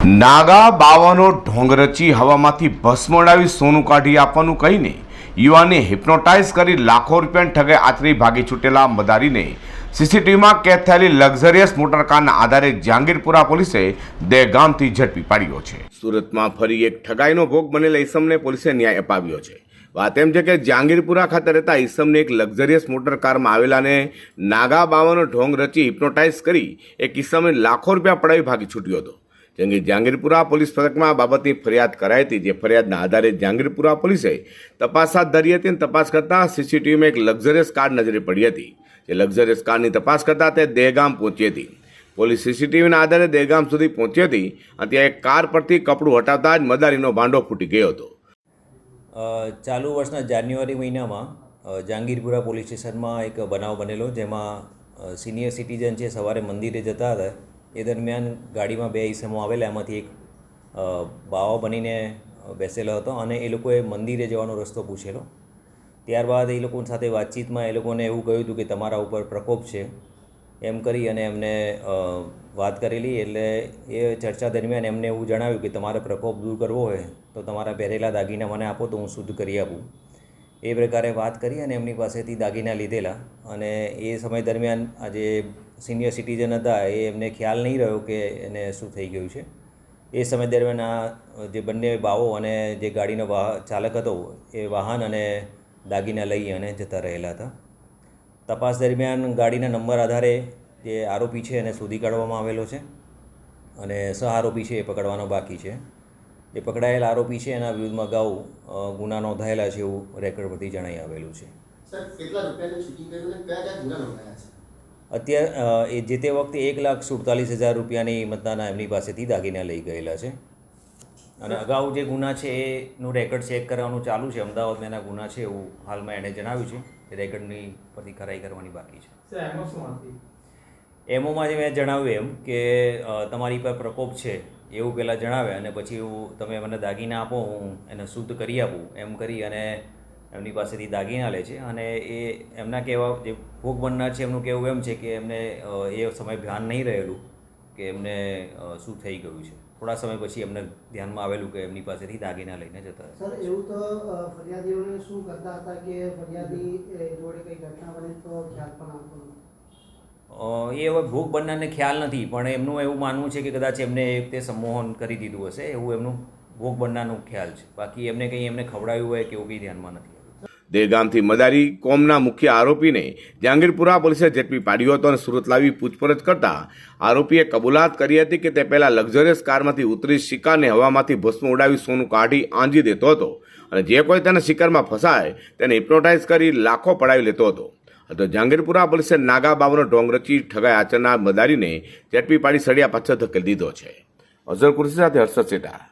નાગા બાવાનો ઢોંગ રચી હવામાંથી ભસ્મ સોનું કાઢી આપવાનું કહીને યુવાને હિપ્નોટાઇઝ કરી લાખો રૂપિયાની ઠગે આચરી ભાગી છૂટેલા મદારીને. સીસીટીવીમાં કેદ થયેલી લક્ઝરિયસ મોટરકારના આધારે જહાંગીરપુરા પોલીસે દેહગામથી ઝડપી પાડ્યો છે. સુરતમાં ફરી એક ઠગાઈનો ભોગ બનેલા ઈસમને પોલીસે ન્યાય અપાવ્યો છે. વાત એમ છે કે જહાંગીરપુરા ખાતે રહેતા ઈસમને એક લક્ઝરિયસ મોટર કારમાં આવેલાને નાગા બાવાનો ઢોંગ રચી હિપ્નોટાઇઝ કરી એક ઈસમે લાખો રૂપિયા પડાવી ભાગી છૂટ્યો હતો. જેમ કે જહાંગીરપુરા પોલીસ મથકમાં આ બાબતની ફરિયાદ કરાઈ હતી. જે ફરિયાદના આધારે જાંગીરપુરા પોલીસે તપાસ હાથ ધરી હતી અને તપાસ કરતાં સીસીટીવીમાં એક લક્ઝરિયસ કાર નજરે પડી હતી. જે લક્ઝરિયસ કારની તપાસ કરતાં તે દેહગામ પહોંચી હતી. પોલીસ સીસીટીવીના આધારે દેહગામ સુધી પહોંચી હતી અને ત્યાં એક કાર પરથી કપડું હટાવતા જ મદારીનો ભાંડો ફૂટી ગયો હતો. ચાલુ વર્ષના જાન્યુઆરી મહિનામાં જાંગીરપુરા પોલીસ સ્ટેશનમાં એક બનાવ બનેલો, જેમાં સિનિયર સિટીઝન છે, સવારે મંદિરે જતા હતા. એ દરમિયાન ગાડીમાં બે ઈસમો આવેલા, એમાંથી એક બાવા બનીને બેસેલો હતો અને એ લોકોએ મંદિરે જવાનો રસ્તો પૂછેલો. ત્યારબાદ એ લોકો સાથે વાતચીતમાં એ લોકોને એવું કહ્યું હતું કે તમારા ઉપર પ્રકોપ છે, એમ કરી અને એમને વાત કરેલી. એટલે એ ચર્ચા દરમિયાન એમને એવું જણાવ્યું કે તમારે પ્રકોપ દૂર કરવો હોય તો તમારા પહેરેલા દાગીના મને આપો, તો હું શુદ્ધ કરી આપું. એ પ્રકારે વાત કરી અને એમની પાસેથી દાગીના લીધેલા. અને એ સમય દરમિયાન આ જે સિનિયર સિટીઝન હતા, એ એમને ખ્યાલ નહીં રહ્યો કે એને શું થઈ ગયું છે. એ સમય દરમિયાન આ જે બંને બાવો અને જે ગાડીનો વાહ, ચાલક હતો, એ વાહન અને દાગીના લઈ અને જતા રહેલા હતા. તપાસ દરમિયાન ગાડીના નંબર આધારે જે આરોપી છે એને શોધી કાઢવામાં આવેલો છે અને સહ આરોપી છે એ પકડવાનો બાકી છે. એ પકડાયેલ આરોપી છે, એના વિરુદ્ધમાં અગાઉ ગુના નોંધાયેલા છે એવું રેકોર્ડ પરથી જણાઈ આવેલું છે. સર, કેટલા રૂપિયાનું શૂટિંગ કર્યું અને કયા કયા ગુના નોંધાયા છે? અત્યારે એ જે તે વખતે એક લાખ સુડતાલીસ હજાર રૂપિયાની મતદાના એમની પાસેથી દાગીના લઈ ગયેલા છે. અને અગાઉ જે ગુના છે એનું રેકોર્ડ ચેક કરવાનું ચાલુ છે. અમદાવાદમાં એના ગુના છે એવું હાલમાં એણે જણાવ્યું છે. એ રેકોર્ડની પરથી ખરાઈ કરવાની બાકી છે. સર એમાં શું એમોમાં જે મેં જણાવ્યું એમ કે તમારી પર પ્રકોપ છે એવું પહેલાં જણાવે અને પછી એવું તમે મને દાગીના આપો હું એને શુદ્ધ કરી આપું એમ કરી અને એમની પાસેથી દાગીના લે છે અને એ એમના કહેવા જે ભોગ બનનાર છે એમનું કહેવું એમ છે કે એમને એ સમય ધ્યાન નહીં રહેલું કે એમને શું થઈ ગયું છે. થોડા સમય પછી એમને ધ્યાનમાં આવેલું કે એમની પાસેથી દાગીના લઈને જતા સર એવું તો ફરિયાદીઓને શું કરતા હતા કે ફરિયાદી એ, જોડે કઈ ઘટના બને તો ખ્યાલ પણ આવતો એ હવે ભોગ બનનારને ખ્યાલ નથી પણ એમનું એવું માનવું છે કે કદાચ એમને એ તે સંમોહન કરી દીધું હશે એવું એમનું ભોગ બનનારનું ખ્યાલ છે. બાકી એમને કંઈ એમને ખવડાવ્યું હોય કે એવું કંઈ ધ્યાનમાં નથી આવ્યું દહેગામથી મદારી કોમના મુખ્ય આરોપીને જહાંગીરપુરા પોલીસે ઝડપી પાડ્યો હતો અને સુરત લાવી પૂછપરછ કરતા આરોપીએ કબૂલાત કરી હતી કે તે પહેલાં લક્ઝરિયસ કારમાંથી ઉતરી શિકારને હવામાંથી ભસ્મ ઉડાવી સોનું કાઢી આંજી દેતો હતો અને જે કોઈ તેના શિકારમાં ફસાય તેને હિપ્નોટાઇઝ કરી લાખો પડાવી લેતો હતો. તો જહાંગીરપુરા પોલીસે નાગા બાવનો ઢોંગ રચી ઠગાઈ આચરનાર મદારીને ઝડપી પાડી સળિયા પાછળ ધકેલી દીધો છે. અઝર કુર્સી સાથે હર્ષદ સેટા.